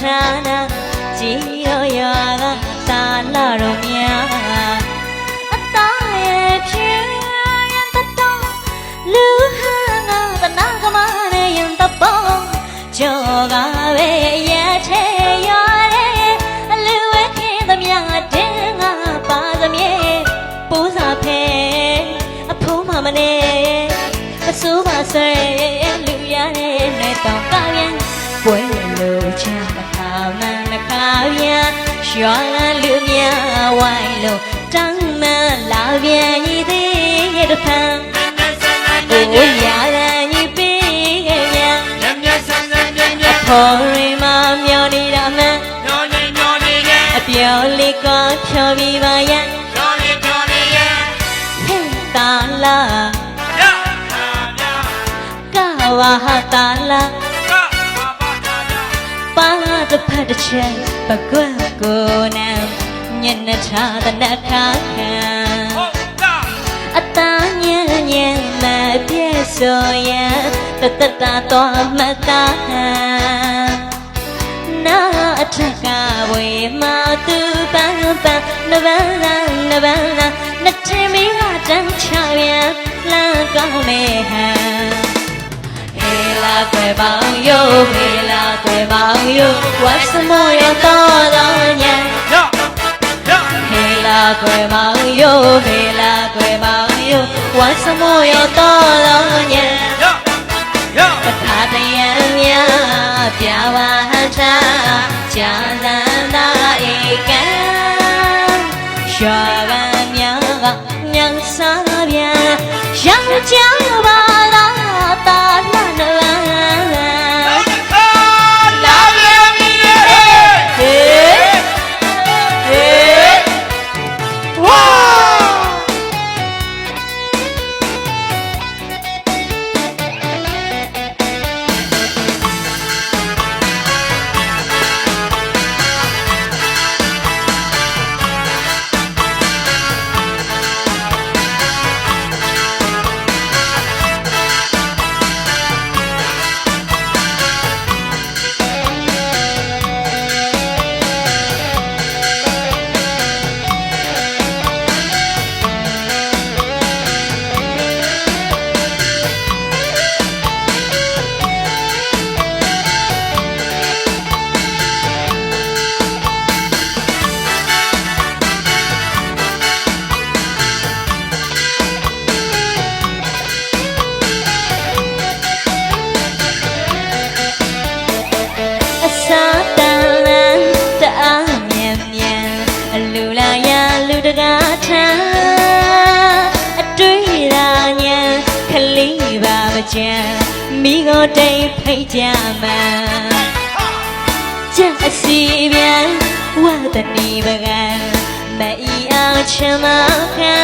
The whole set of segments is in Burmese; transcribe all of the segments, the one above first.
ဌာနကြည်ရောရွာကသာလာတော်များအသားရဲ့ဖြူရန်တတော်လူဟာငါတနာကမနဲ့ရင်တပေါ်ကြောကပဲရထဲရွာတဲ့အလူဝဲခင်းသမျှတင်းငါပါသမျှပူစာဖဲအဖိုးမမနဲ့အစိုးပါဆွဲလူရ တဲ့နဲ့တော့ကောင်းရင်ပွဲလို့ချမ်းတစ်ခါမှတစ်ခါပြန်ရွာလူများဝိုင်းလို့တန်းမလာပြန်ရည်သေးရဲ့တစ်ဖန်ကိုရတဲ့ညီပေးခဲ့မြန်မြတ်မြတ်ဆန်းဆန်းမြတ်မြတ်ခေါ်ရင်မမျောနေတာမှန်ညောနေညောနေရဲ့အပြော်လေးကဖြောပြီးပါရဲ့ညောနေညောနေရဲ့ဟဲ့တာလာရခါမြတ်က ဝါဟာတာလာကဘာဘာသာရပါတစ်ဖက်တစ်ချက်ပကွက်ကိုနံညနေချသနခါခံဟုတ်ကအတန်းညံ့ညံ့မပြည့်ဆိုရင်တတတာတော့မတာဟန်နာအထက်ကဝေမသူပန်းပန်းနဗန်းလာနဗန်းလာနှစ်ထင်မီကတန်းချပြန်လမ်းကောင်းနေဟန်ဟေ လာကွယ်ပေါင်းယိုဟေလာကွယ်ပေါင်းယိုဝတ်စမောရတော့တော့ညံရရဟေလာကွယ်မောင်ယိုဟေလာကွယ်မောင်ယိုဝမ်းစမောရတော့တော့ညံရရပခါတယံမြပြ မိကိုတိတ်ဖိတ်ကြမှာကြက်အစီပြန်ဝတ်တနီပကံမအီအောင်ချမခံ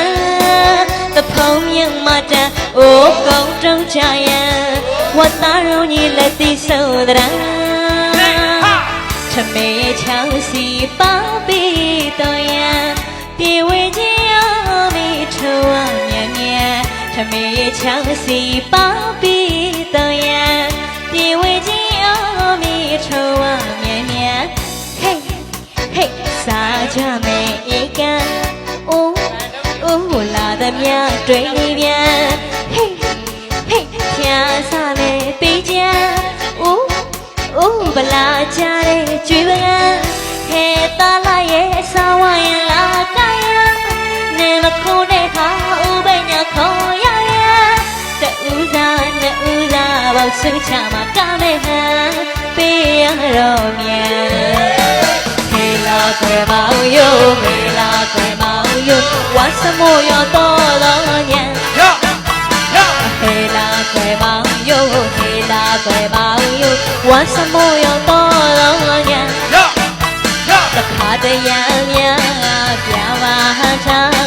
တဖုံမြတ်မတန်အိုးကုန်းတုံးချရန်ဝတ်သားရုံကြီးလက်သီးဆိုးတဲ့ထမေချောင်းစီပေါပြီးတော့ရန်ပြေဝေခြင်းရောမိထွားမြဲမြဲထမေချောင်းစီပေါပြီး တော့ရန်ပြေဝေခြင်းရောမိထွားမြဲမြဲဟေးဟေးစားကြမယ်ဧကံအိုးအိုးလာသမျှတွေ့နေပြန်ဟေးဟေးဖြာစားမယ်ပေးကြအိုးအိုးဗလာကြတဲ့ကျွေးပကံဟဲတာလာရဲ့စာဝရင် ဆူချမှာကမဲ့ဟန်ပေးရတော့မြန်ဟေလာကွယ်မောင်ယိုဟေလာကွယ်မောင်ယိုဝါစမိုးရတော့တော့ညံရရဟေလာကွယ်မောင်ယိုဟေလာကွယ်မောင်ယိုဝါစမိုးရတော့တော့ညံရရတခါတရံများပြပါဟန်ချာ